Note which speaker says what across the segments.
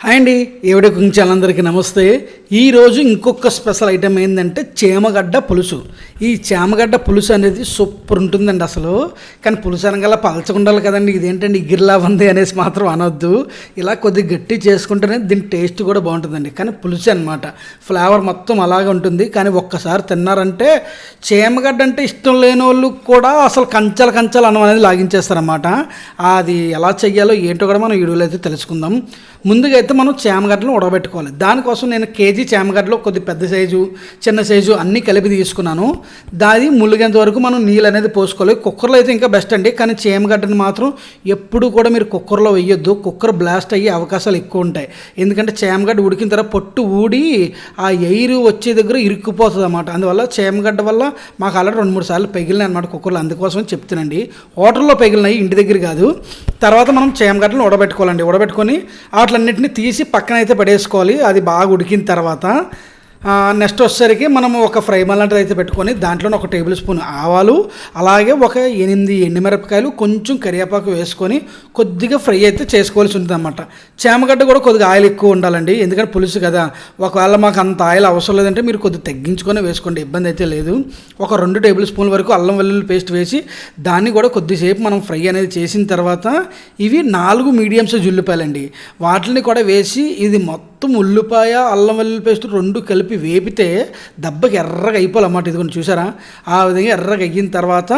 Speaker 1: Hi అండి ఏవిడ కుంచాలందరికీ అందరికీ నమస్తే. ఈరోజు ఇంకొక స్పెషల్ ఐటమ్ ఏంటంటే చేమగడ్డ పులుసు. ఈ చేమగడ్డ పులుసు అనేది సూపర్ ఉంటుందండి అసలు. కానీ పులుసు అనగల పలచకుండాలి కదండి. ఇదేంటండి గిర్లా ఉంది అనేసి మాత్రం అనొద్దు. ఇలా కొద్దిగా గట్టి చేసుకుంటేనే దీని టేస్ట్ కూడా బాగుంటుందండి. కానీ పులుసు అనమాట ఫ్లేవర్ మొత్తం అలాగే ఉంటుంది. కానీ ఒక్కసారి తిన్నారంటే చేమగడ్డ అంటే ఇష్టం లేని వాళ్ళు కూడా అసలు కంచాల కంచాలు అన్నం అనేది లాగించేస్తారన్నమాట. అది ఎలా చెయ్యాలో ఏంటో కూడా మనం వీడియోలో అయితే తెలుసుకుందాం. ముందుగా అయితే మనం చేమగడ్డలు ఉడకబెట్టుకోవాలి. దానికోసం నేను కేజీ చేమగడ్డలు కొద్ది పెద్ద సైజు చిన్న సైజు అన్నీ కలిపి తీసుకున్నాను. దాది ముళ్ళగేంత వరకు మనం నీళ్ళు అనేది పోసుకోవాలి. కుక్కర్లో అయితే ఇంకా బెస్ట్ అండి. కానీ చేమగడ్డని మాత్రం ఎప్పుడు కూడా మీరు కుక్కర్లో వేయొద్దు. కుక్కర్ బ్లాస్ట్ అయ్యే అవకాశాలు ఎక్కువ ఉంటాయి. ఎందుకంటే చేమగడ్డ ఉడికిన తర్వాత పొట్టు ఊడి ఆ ఎయిర్ వచ్చే దగ్గర ఇరుక్కుపోతుంది అన్నమాట అందువల్ల చేమగడ్డ వల్ల మాకు అలా రెండు మూడు సార్లు పెగిలినాయి అనమాట కుక్కర్లో. అందుకోసం చెప్తున్నాండి హోటల్లో పెగిలినాయి ఇంటి దగ్గర కాదు. తర్వాత మనం చేమగడ్డలు ఉడబెట్టుకోవాలండి. ఉడబెట్టుకొని వాటిలన్నింటినీ తీసి పక్కన అయితే పడేసుకోవాలి. అది బాగా ఉడికిన తర్వాత నెక్స్ట్ వచ్చేసరికి మనము ఒక ఫ్రై లాంటిది అయితే పెట్టుకొని దాంట్లోనే ఒక టేబుల్ స్పూన్ ఆవాలు అలాగే ఒక ఎనిమిది ఎండుమిరపకాయలు కొంచెం కరివేపాకు వేసుకొని కొద్దిగా ఫ్రై అయితే చేసుకోవాల్సి ఉంటుంది అనమాట చేమగడ్డ కూడా కొద్దిగా ఆయిల్ ఎక్కువ ఉండాలండి ఎందుకంటే పులుసు కదా. ఒకవేళ మాకు అంత ఆయిల్ అవసరం లేదంటే మీరు కొద్దిగా తగ్గించుకొని వేసుకోండి ఇబ్బంది అయితే లేదు. ఒక రెండు టేబుల్ స్పూన్ వరకు అల్లం వెల్లుల్లి పేస్ట్ వేసి దాన్ని కూడా కొద్దిసేపు మనం ఫ్రై అనేది చేసిన తర్వాత ఇవి నాలుగు మీడియం సైజ్ ఉల్లిపాయలండి. వాటిని కూడా వేసి ఇది మొత్తం మొత్తం ఉల్లిపాయ అల్లం వెల్లుల్లి పేస్ట్ రెండు కలిపి వేపితే దెబ్బకి ఎర్రగా అయిపోవాలన్నమాట ఇది కొంచెం చూసారా? ఆ విధంగా ఎర్రగా అయిన తర్వాత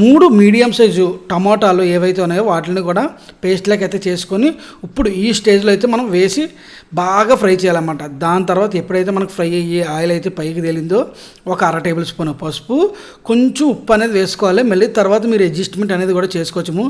Speaker 1: మూడు మీడియం సైజు టమాటాలు ఏవైతే ఉన్నాయో వాటిని కూడా పేస్ట్లోకి అయితే చేసుకొని ఇప్పుడు ఈ స్టేజ్లో అయితే మనం వేసి బాగా ఫ్రై చేయాలన్నమాట. దాని తర్వాత ఎప్పుడైతే మనకు ఫ్రై అయ్యి ఆయిల్ అయితే పైకి తేలిందో ఒక అర టేబుల్ స్పూన్ పసుపు కొంచెం ఉప్పు అనేది వేసుకోవాలి. మళ్ళీ తర్వాత మీరు అడ్జస్ట్మెంట్ అనేది కూడా చేసుకోవచ్చు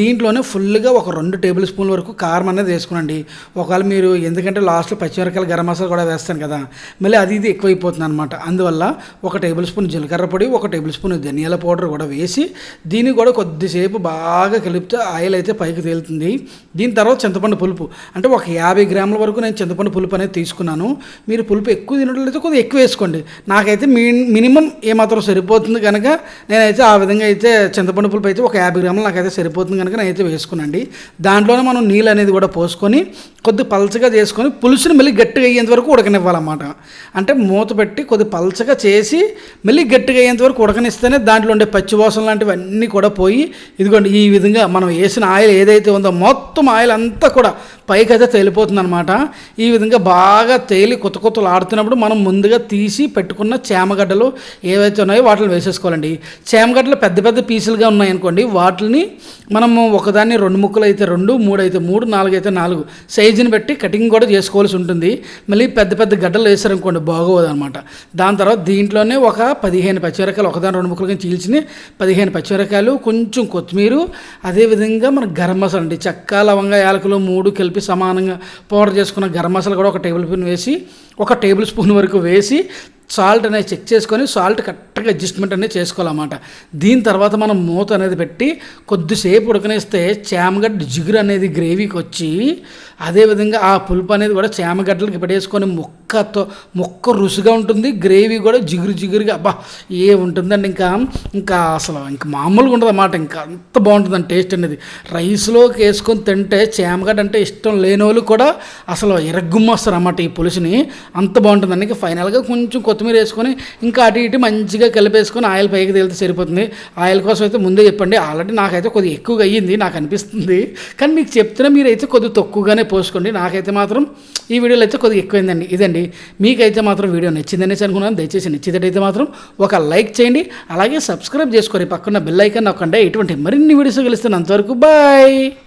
Speaker 1: దీంట్లోనే ఫుల్గా ఒక రెండు టేబుల్ స్పూన్ వరకు కారం అనేది వేసుకోనండి. ఒకవేళ మీరు ఎందుకంటే లాస్ట్ లాస్ట్లో పచ్చిమిరకాయలు గరం మసాలా కూడా వేస్తాను కదా. మళ్ళీ అది ఇది ఎక్కువైపోతుంది అనమాట అందువల్ల ఒక టేబుల్ స్పూన్ జీలకర్ర పొడి ఒక టేబుల్ స్పూన్ ధనియాల పౌడర్ కూడా వేసి దీన్ని కూడా కొద్దిసేపు బాగా కలిపితే ఆయిల్ అయితే పైకి తేలుతుంది. దీని తర్వాత చింతపండు పులుపు. అంటే ఒక యాభై గ్రాముల వరకు నేను చింతపండు పులుపు అనేది తీసుకున్నాను. మీరు పులుపు ఎక్కువ తినట్లయితే కొద్దిగా ఎక్కువ వేసుకోండి. నాకైతే మీ మినిమం ఏమాత్రం సరిపోతుంది కనుక నేనైతే ఆ విధంగా అయితే చింతపండు పులుపు అయితే ఒక యాభై గ్రాములు నాకైతే సరిపోతుంది కనుక నేనైతే వేసుకున్నాండి దాంట్లోనే మనం నీళ్ళు అనేది కూడా పోసుకొని కొద్ది పలచగా చేసుకొని పులుసు పులుసుని మళ్ళీ గట్టిగా అయ్యేంత వరకు ఉడకనివ్వాలన్నమాట. అంటే మూత పెట్టి కొద్ది పలచగా చేసి మళ్ళీ గట్టిగా అయ్యేంత వరకు ఉడకనిస్తేనే దాంట్లో ఉండే పచ్చివాసన లాంటివన్నీ కూడా పోయి ఇదిగోండి ఈ విధంగా మనం వేసిన ఆయిల్ ఏదైతే ఉందో మొత్తం ఆయిల్ అంతా కూడా పైకి అయితే తేలిపోతుంది అనమాట ఈ విధంగా బాగా తేలి కొత్త కొత్తలు ఆడుతున్నప్పుడు మనం ముందుగా తీసి పెట్టుకున్న చేమగడ్డలు ఏవైతే ఉన్నాయో వాటిని వేసేసుకోవాలండి. చేమగడ్డలు పెద్ద పెద్ద పీసులుగా ఉన్నాయనుకోండి వాటిని మనము ఒకదాన్ని రెండు ముక్కలు అయితే రెండు మూడు అయితే మూడు నాలుగు అయితే నాలుగు సైజుని బట్టి కటింగ్ కూడా చేసుకోవాల్సి ఉంటుంది. మళ్ళీ పెద్ద పెద్ద గడ్డలు వేసారనుకోండి బాగోదు అనమాట దాని తర్వాత దీంట్లోనే ఒక పదిహేను పచ్చిమిరకాయలు ఒకదాని రెండు ముక్కలుగా చీల్చిన పదిహేను పచ్చిమిరకాయలు కొంచెం కొత్తిమీర అదేవిధంగా మన గరం మసాలా అండి చెక్క యాలకులు మూడు కలిపి సమానంగా పౌడర్ చేసుకున్న గరం మసాలా కూడా ఒక టేబుల్ స్పూన్ వేసి ఒక టేబుల్ స్పూన్ వరకు వేసి సాల్ట్ అనేది చెక్ చేసుకొని సాల్ట్ కరెక్ట్గా అడ్జస్ట్మెంట్ అనేది చేసుకోవాలన్నమాట. దీని తర్వాత మనం మూత అనేది పెట్టి కొద్దిసేపు ఉడకనేస్తే చేమగడ్డ జిగురు అనేది గ్రేవీకి వచ్చి అదేవిధంగా ఆ పులుపు అనేది కూడా చేమగడ్డలకి పెట్టేసుకొని ముక్కతో ముక్క రుచిగా ఉంటుంది గ్రేవీ కూడా జిగురు జిగురుగా అబ్బా ఏ ఉంటుందండి ఇంకా? ఇంకా అసలు ఇంకా మామూలుగా ఉండదు అన్నమాట ఇంకా అంత బాగుంటుందండి టేస్ట్ అనేది. రైస్లోకి వేసుకొని తింటే చేమగడ్డ అంటే ఇష్టం లేని వాళ్ళు కూడా అసలు ఎరగ్గుమ్మొస్తారు అన్నమాట ఈ పులుసుని. అంత బాగుంటుందండి. ఇంకా ఫైనల్గా కొంచెం కొత్తిమీర వేసుకొని ఇంకా అటు ఇటు మంచిగా కలిపేసుకొని ఆయిల్ పైకి తేలితే సరిపోతుంది. ఆయిల్ కోసం అయితే ముందే చెప్పండి ఆల్రెడీ నాకైతే కొద్దిగా ఎక్కువగా అయ్యింది నాకు అనిపిస్తుంది. కానీ మీకు చెప్తున్నా మీరైతే కొద్దిగా తక్కువగానే పోసుకోండి. నాకైతే మాత్రం ఈ వీడియోలో అయితే కొద్దిగా ఎక్కువైందండి. ఇదండి. మీకైతే మాత్రం వీడియో నచ్చిందనేసి అనుకున్నాను. దయచేసి నచ్చినట్టయితే మాత్రం ఒక లైక్ చేయండి. అలాగే సబ్స్క్రైబ్ చేసుకోండి. పక్కన బెల్ ఐకాన్ నొక్కండి. ఇటువంటి మరిన్ని వీడియోస్ కలుస్తాను అంతవరకు బాయ్.